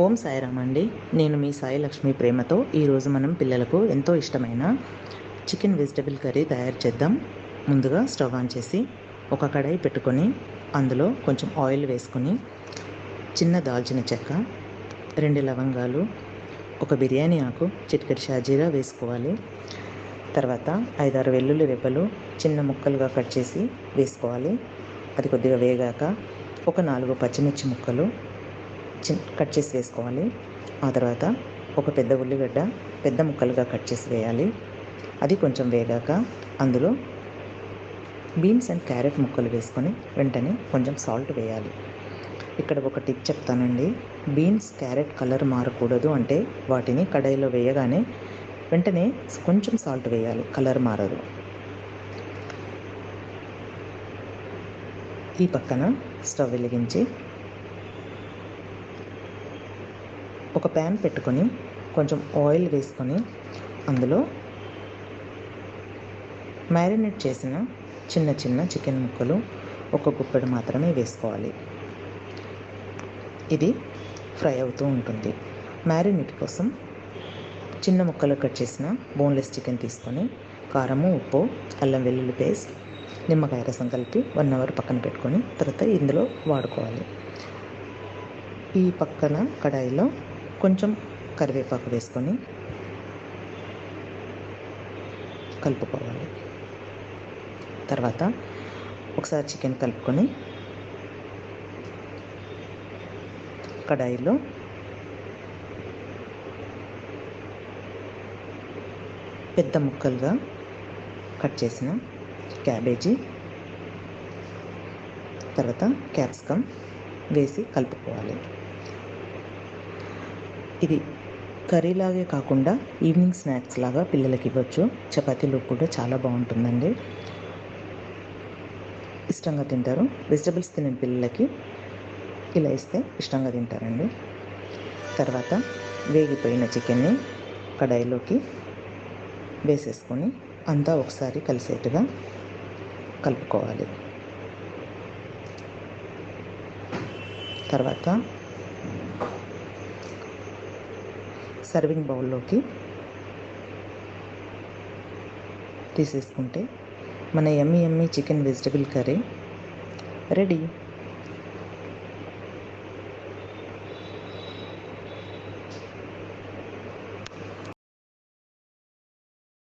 ఓం సాయిరామ్ అండి నేను మీ సాయి లక్ష్మి ప్రేమతో ఈరోజు మనం పిల్లలకు ఎంతో ఇష్టమైన చికెన్ వెజిటబుల్ కర్రీ తయారు చేద్దాం. ముందుగా స్టవ్ ఆన్ చేసి ఒక కడాయి పెట్టుకొని అందులో కొంచెం ఆయిల్ వేసుకొని చిన్న దాల్చిన చెక్క రెండు లవంగాలు ఒక బిర్యానీ ఆకు చిటికెట్ షాజీరా వేసుకోవాలి. తర్వాత ఐదారు వెల్లుల్లి రెబ్బలు చిన్న ముక్కలుగా కట్ చేసి వేసుకోవాలి. అది కొద్దిగా వేగాక ఒక నాలుగు పచ్చిమిర్చి ముక్కలు కట్ చేసి వేసుకోవాలి. ఆ తర్వాత ఒక పెద్ద ఉల్లిగడ్డ పెద్ద ముక్కలుగా కట్ చేసి వేయాలి. అది కొంచెం వేగాక అందులో బీన్స్ అండ్ క్యారెట్ ముక్కలు వేసుకొని వెంటనే కొంచెం సాల్ట్ వేయాలి. ఇక్కడ ఒక టిప్ చెప్తానండి. బీన్స్ క్యారెట్ కలర్ మారకూడదు అంటే వాటిని కడాయిలో వేయగానే వెంటనే కొంచెం సాల్ట్ వేయాలి. కలర్ మారదు. ఈ పక్కన స్టవ్ వెలిగించి ఒక ప్యాన్ పెట్టుకొని కొంచెం ఆయిల్ వేసుకొని అందులో మ్యారినేట్ చేసిన చిన్న చిన్న చికెన్ ముక్కలు ఒక గుప్పెడు మాత్రమే వేసుకోవాలి. ఇది ఫ్రై అవుతూ ఉంటుంది. మ్యారినేట్ కోసం చిన్న ముక్కలు కట్ చేసిన బోన్లెస్ చికెన్ తీసుకొని కారము ఉప్పు అల్లం వెల్లుల్లి పేస్ట్ నిమ్మకాయ రసం కలిపి వన్ అవర్ పక్కన పెట్టుకొని తర్వాత ఇందులో వాడుకోవాలి. ఈ పక్కన కడాయిలో కొంచెం కరివేపాకు వేసుకొని కలుపుకోవాలి. తర్వాత ఒకసారి చికెన్ కలుపుకొని కడాయిలో పెద్ద ముక్కలుగా కట్ చేసిన క్యాబేజీ తర్వాత క్యాప్సికమ్ వేసి కలుపుకోవాలి. ఇది కర్రీలాగే కాకుండా ఈవినింగ్ స్నాక్స్ లాగా పిల్లలకి ఇవ్వచ్చు. చపాతీలో కూడా చాలా బాగుంటుందండి. ఇష్టంగా తింటారు. వెజిటబుల్స్ తినే పిల్లలకి ఇలా ఇస్తే ఇష్టంగా తింటారండి. తర్వాత వేగిపోయిన చికెన్ని కడాయిలోకి వేసేసుకొని అంతా ఒకసారి కలిసేట్టుగా కలుపుకోవాలి. తర్వాత సర్వింగ్ బౌల్లోకి తీసేసుకుంటే మన ఎమ్మి ఎమ్మి చికెన్ వెజిటబుల్ కర్రీ రెడీ